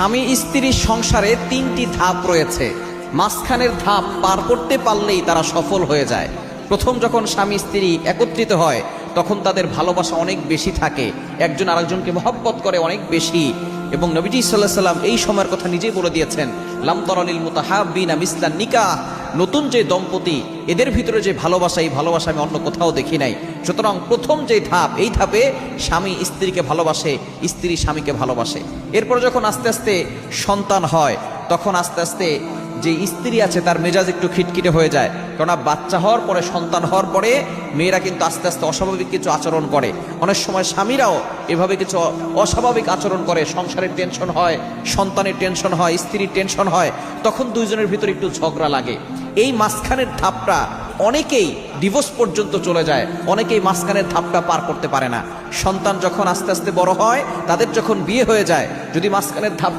স্বামী স্ত্রীর সংসারে তিনটি ধাপ রয়েছে। মাঝখানের ধাপ পার করতে পারলেই তারা সফল হয়ে যায়। প্রথম যখন স্বামী স্ত্রী একত্রিত হয়, তখন তাদের ভালোবাসা অনেক বেশি থাকে। একজন আরেকজনকে মহব্বত করে অনেক বেশি। এবং নবীজি সাল্লাহ সাল্লাম এই সময়ের কথা নিজেই বলে দিয়েছেন লামতরানিল মুতাহাবিনা মিসলান নিকাহ। নতুন যে দম্পতি, এদের ভিতরে যে ভালোবাসা, এই ভালোবাসা আমি অন্য কোথাও দেখি নাই। সুতরাং প্রথম যে ধাপ, এই ধাপে স্বামী স্ত্রীকে ভালোবাসে, স্ত্রী স্বামীকে ভালোবাসে। এরপর যখন আস্তে আস্তে সন্তান হয়, তখন আস্তে আস্তে যে স্ত্রী আছে, তার মেজাজ একটু খিটখিটে হয়ে যায়। কেননা বাচ্চা হওয়ার পরে, সন্তান হওয়ার পরে মেয়েরা কিন্তু আস্তে আস্তে অস্বাভাবিক কিছু আচরণ করে। অনেক সময় স্বামীরাও এভাবে কিছু অস্বাভাবিক আচরণ করে। সংসারের টেনশন হয়, সন্তানের টেনশন হয়, স্ত্রীর টেনশন হয়, তখন দুইজনের ভিতরে একটু ঝগড়া লাগে। এই মাঝখানের ধাপটা অনেকেই ডিভোর্স পর্যন্ত চলে যায়। অনেকেই মাঝখানের ধাপটা পার করতে পারে না। সন্তান যখন আস্তে আস্তে বড় হয়, তাদের যখন বিয়ে হয়ে যায়, যদি মাঝখানের ধাপ